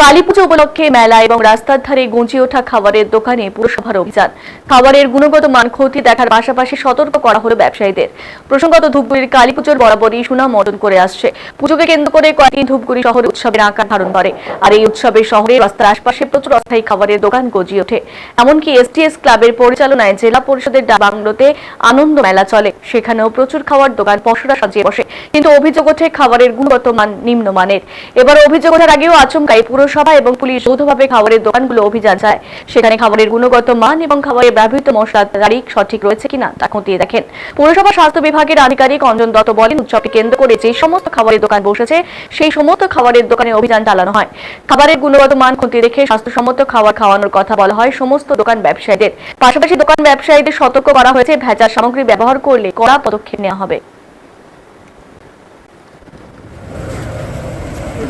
কালী পুজো উপলক্ষে মেলা এবং রাস্তার ধারে গুঁজি ওঠা খাবারের দোকানে পুরসভার অভিযান। খাবারের গুণগত মান ক্ষতি দেখার পাশাপাশি সতর্ক করা হলো ব্যবসায়ীদের। প্রসঙ্গত ধূপগুড়ির কালী পুজোর বরাবরই সুনাম অর্জন করে আসছে। পুজোকে কেন্দ্র করে কয়েকদিন ধূপগুড়ি শহরে উৎসবের আকার ধারণ করে আর এই উৎসবে শহরে রাস্তার আশপাশে প্রচুর অস্থায়ী খাবারের দোকান গজিয়ে ওঠে। এমনকি এসটিএস ক্লাবের পরিচালনায় জেলা পরিষদের ডা- বাংলোতে আনন্দ মেলা চলে। সেখানেও প্রচুর খাওয়ার দোকান পশরা সাজিয়ে বসে। কিন্তু অভিযোগ ওঠে খাবারের গুণগত মান নিম্নমানের। এবার অভিযোগ ওঠার আগেও আচমকাই পুরসভা এবং পুলিশ যৌথভাবে খাবারের দোকানগুলো অভিযান চায়। সেখানে খাবারের গুণগত মান এবং খাবারের ব্যবহৃত মশলার তারিখ সঠিক রয়েছে কিনা তা খতিয়ে দেখেন। পুরসভা স্বাস্থ্য বিভাগের আধিকারিক অঞ্জন দত্ত বলেন, উৎসবকে কেন্দ্র করে যে সমস্ত খাবারের দোকান বসেছে, সেই সমস্ত খাবারের দোকানে অভিযান চালানো হয়। খাবারের গুণগত মান খতিয়ে দেখে স্বাস্থ্যসম্মত খাবার খাওয়ানোর কথা বলা হয় সমস্ত দোকান ব্যবসায়ীদের। পাশাপাশি দোকান ব্যবসায়ীদের সতর্ক করা হয়েছে, ভেজাল সামগ্রী ব্যবহার করলে কড়া পদক্ষেপ নেওয়া হবে না, না, এগুলো তো ফেলাই দেবো। তারা দিবেন না এখন কেন? না, না, আর বেশি করো। ডাস্টবিন কোথায়? হ্যাঁ, এটা দিলে তুলে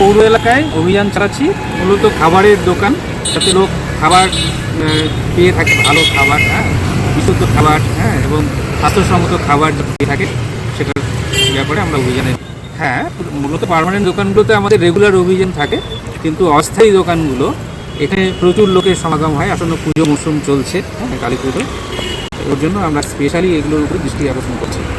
পৌর এলাকায় অভিযান চালাচ্ছি। মূলত খাবারের দোকান। যাতে লোক খাবার পেয়ে থাকে, ভালো খাবার হ্যাঁ বিশুদ্ধ খাবার হ্যাঁ এবং স্বাস্থ্যসম্মত খাবার পেয়ে থাকে, সেটার ব্যাপারে আমরা অভিযানে হ্যাঁ মূলত পারমানেন্ট দোকানগুলোতে আমাদের রেগুলার অভিযান থাকে। কিন্তু অস্থায়ী দোকানগুলো এখানে প্রচুর লোকের সমাগম হয়, আসন্ন পুজো মৌসুম চলছে হ্যাঁ কালী পুজো। ওর জন্য আমরা স্পেশালি এগুলোর উপরে দৃষ্টি আকর্ষণ করছি।